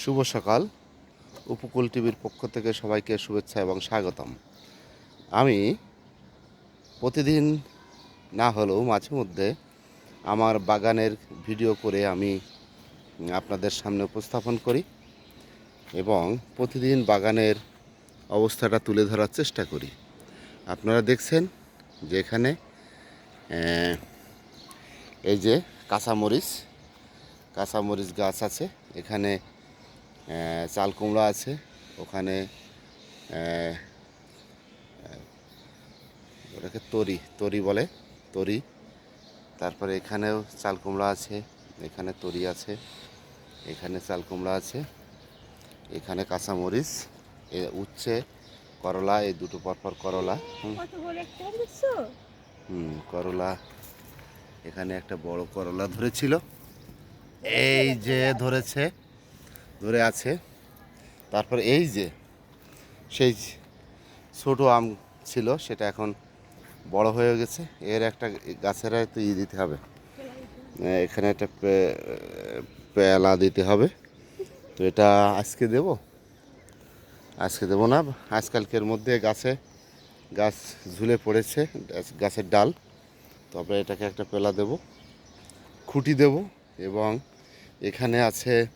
শুভ সকাল। উপকূল টিভির পক্ষ থেকে সবাইকে শুভেচ্ছা এবং স্বাগতম। আমি প্রতিদিন না হলেও মাঝে মধ্যে আমার বাগানের ভিডিও করে আমি আপনাদের সামনে উপস্থাপন করি এবং প্রতিদিন বাগানের অবস্থাটা তুলে ধরার চেষ্টা করি। আপনারা দেখছেন যে এখানে এই যে কাঁচামরিচ কাঁচামরিচ গাছ আছে। এখানে চাল কুমড়া আছে। ওখানে ওটাকে তরি তরি বলে তরি। তারপরে এখানেও চাল কুমড়া আছে এখানে তরি আছে এখানে চাল কুমড়া আছে এখানে কাঁচামরিচ এ উচ্ছে করলা এই দুটো পরপর করলা। হুম করলা। এখানে একটা বড় করলা ধরেছিল। এই যে ধরেছে। ধরে আছে। তারপর এই যে, সেই ছোট আম ছিল, সেটা এখন বড় হয়ে গেছে। এর একটা গাছের তো ই দিতে হবে। এখানে একটা পে- পেয়ালা দিতে হবে। তো এটা আজকে দেব। আজকে দেবো না। আজকালকের মধ্যে গাছে, গাছ ঝুলে পড়েছে, গাছ- গাছের ডাল। তবে এটাকে একটা পেলা দেব। খুঁটি দেব এবং এখানে আছে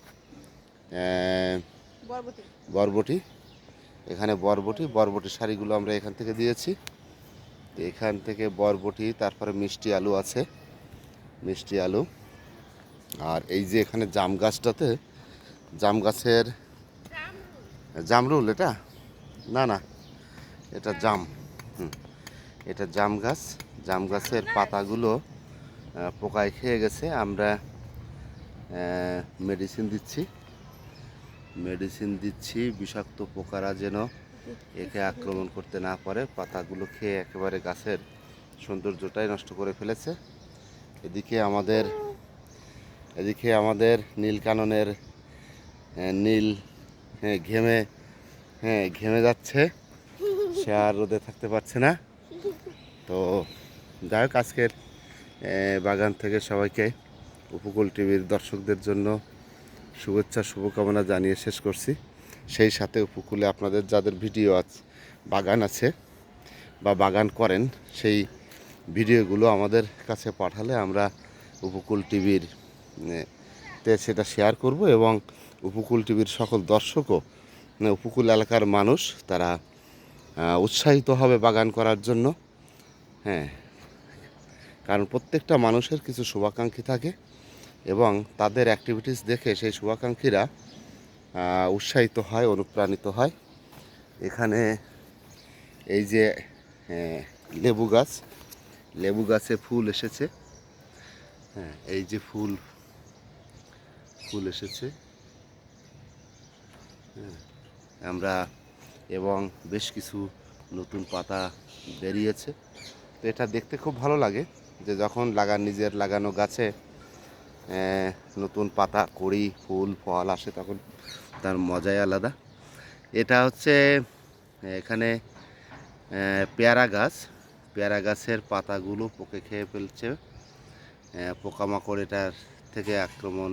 বরবটি। এখানে বরবটি বরবটি শাড়িগুলো আমরা এখান থেকে দিয়েছি। এখান থেকে বরবটি তারপরে মিষ্টি আলু আছে মিষ্টি আলু। আর এই যে এখানে জাম গাছটাতে জাম গাছের জামরুল এটা? না না এটা জাম হুম এটা জাম গাছ। জাম গাছের পাতাগুলো পোকায় খেয়ে গেছে। আমরা মেডিসিন দিচ্ছি। মেডিসিন দিচ্ছি বিষাক্ত পোকারা যেন একে আক্রমণ করতে না পারে। পাতাগুলো খেয়ে একেবারে গাছের সৌন্দর্যটাই নষ্ট করে ফেলেছে। এদিকে আমাদের এদিকে আমাদের নীল কাননের নীল হ্যাঁ, ঘেমে হ্যাঁ ঘেমে যাচ্ছে। সে আর রোদে থাকতে পারছে না। তো যাই হোক আজকের বাগান থেকে সবাইকে উপকূল টিভির দর্শকদের জন্য শুভেচ্ছা, শুভকামনা জানিয়ে শেষ করছি। সেই সাথে উপকূলে আপনাদের যাদের ভিডিও আছে বাগান আছে বা বাগান করেন, সেই ভিডিওগুলো আমাদের কাছে পাঠালে আমরা উপকূল টিভির তে সেটা শেয়ার করব এবং উপকূল টিভির সকল দর্শকও মানে উপকূল এলাকার মানুষ তারা উৎসাহিত হবে বাগান করার জন্য। হ্যাঁ কারণ প্রত্যেকটা মানুষের কিছু শুভাকাঙ্ক্ষী থাকে। এবং তাদের অ্যাক্টিভিটিস দেখে সেই শুভাকাঙ্ক্ষীরা উৎসাহিত হয় অনুপ্রাণিত হয়। এখানে এই যে লেবু গাছ লেবু গাছে ফুল এসেছে। হ্যাঁ এই যে ফুল ফুল এসেছে। হ্যাঁ, আমরা এবং বেশ কিছু নতুন পাতা বেরিয়েছে। তো এটা দেখতে খুব ভালো লাগে যে যখন লাগান নিজের লাগানো গাছে নতুন পাতা, কড়ি, ফুল, ফল আসে তখন তার মজাই আলাদা। এটা হচ্ছে, এখানে পেয়ারা গাছ। পেয়ারা গাছের পাতাগুলো পোকে খেয়ে ফেলছে। পোকামাকড় এটার থেকে আক্রমণ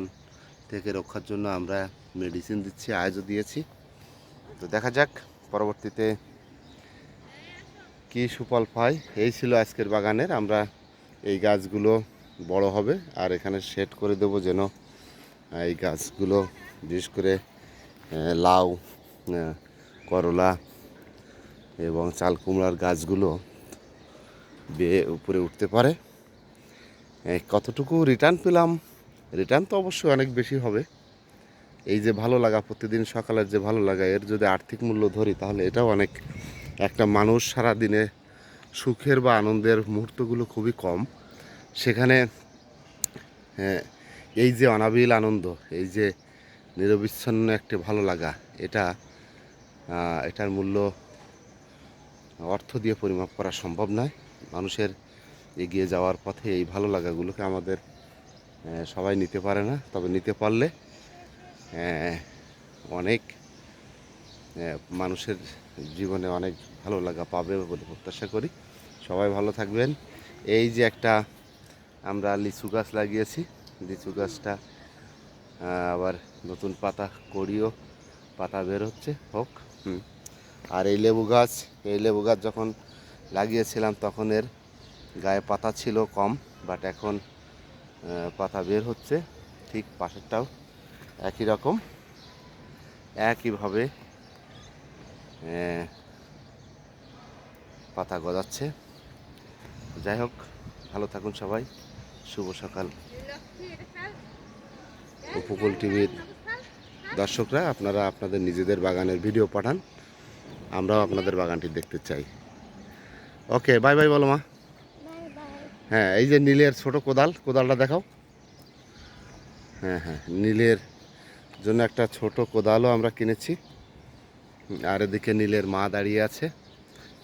থেকে রক্ষার জন্য আমরা মেডিসিন দিচ্ছি আজও দিয়েছি। তো দেখা যাক, পরবর্তীতে কি সুফল পাই এই ছিল আজকের বাগানের, আমরা এই গাছগুলো বড় হবে। আর এখানে সেট করে দেবো যেন এই গাছগুলো বিশেষ করে লাউ করলা এবং চাল কুমড়ার গাছগুলো বেয়ে উপরে উঠতে পারে। কতটুকু রিটার্ন পেলাম? রিটার্ন তো অবশ্যই অনেক বেশি হবে। এই যে ভালো লাগা, প্রতিদিন সকালের যে ভালো লাগা, এর যদি আর্থিক মূল্য ধরি, তাহলে এটাও অনেক একটা মানুষ সারা দিনে সুখের বা আনন্দের মুহূর্তগুলো খুবই কম। সেখানে হ্যাঁ, এই যে অনাবিল আনন্দ এই যে নিরবিচ্ছন্ন একটি ভালো লাগা এটা এটার মূল্য অর্থ দিয়ে পরিমাপ করা সম্ভব নয়। মানুষের এগিয়ে যাওয়ার পথে এই ভালো লাগাগুলোকে আমাদের সবাই নিতে পারে না। তবে নিতে পারলে অনেক মানুষের জীবনে অনেক ভালো লাগা পাবে বলে প্রত্যাশা করি। সবাই ভালো থাকবেন। এই যে একটা আমরা লিচু গাছ লাগিয়েছি। লিচু গাছটা আবার নতুন পাতা কড়িও পাতা বের হচ্ছে, হোক। আর এই লেবু গাছ, এই লেবু গাছ যখন লাগিয়েছিলাম তখন এর গায়ে পাতা ছিল কম বাট এখন পাতা বের হচ্ছে, ঠিক পাশেরটাও একই রকম, একইভাবে পাতা গজাচ্ছে। যাই হোক, ভালো থাকুন সবাই। শুভ সকাল। উপকূল টিভির দর্শকরা, আপনারা আপনাদের নিজেদের বাগানের ভিডিও পাঠান, আমরাও আপনাদের বাগানটি দেখতে চাই। ওকে, বাই বাই বলো মা। হ্যাঁ এই যে নীলের ছোট কোদাল, কোদালটা দেখাও। হ্যাঁ হ্যাঁ নীলের জন্য একটা ছোট কোদালও আমরা কিনেছি। আর এদিকে নীলের মা দাঁড়িয়ে আছে,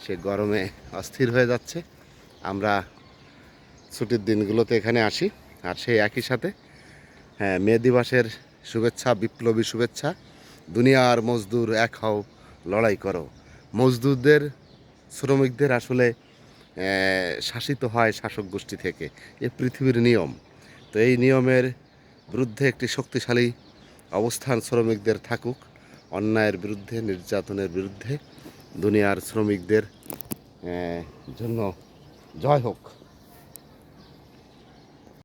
সে গরমে অস্থির হয়ে যাচ্ছে। আমরা ছুটির দিনগুলোতে এখানে আসি। আর সেই একই সাথে হ্যাঁ মে দিবসের শুভেচ্ছা, বিপ্লবী শুভেচ্ছা, দুনিয়ার মজদুর এক হও, লড়াই করো। মজদুরদের, শ্রমিকদের আসলে শাসিত হয় শাসক গোষ্ঠী থেকে। এ পৃথিবীর নিয়ম। তো এই নিয়মের বিরুদ্ধে একটি শক্তিশালী অবস্থান শ্রমিকদের থাকুক। অন্যায়ের বিরুদ্ধে, নির্যাতনের বিরুদ্ধে দুনিয়ার শ্রমিকদের জন্য জয় হোক।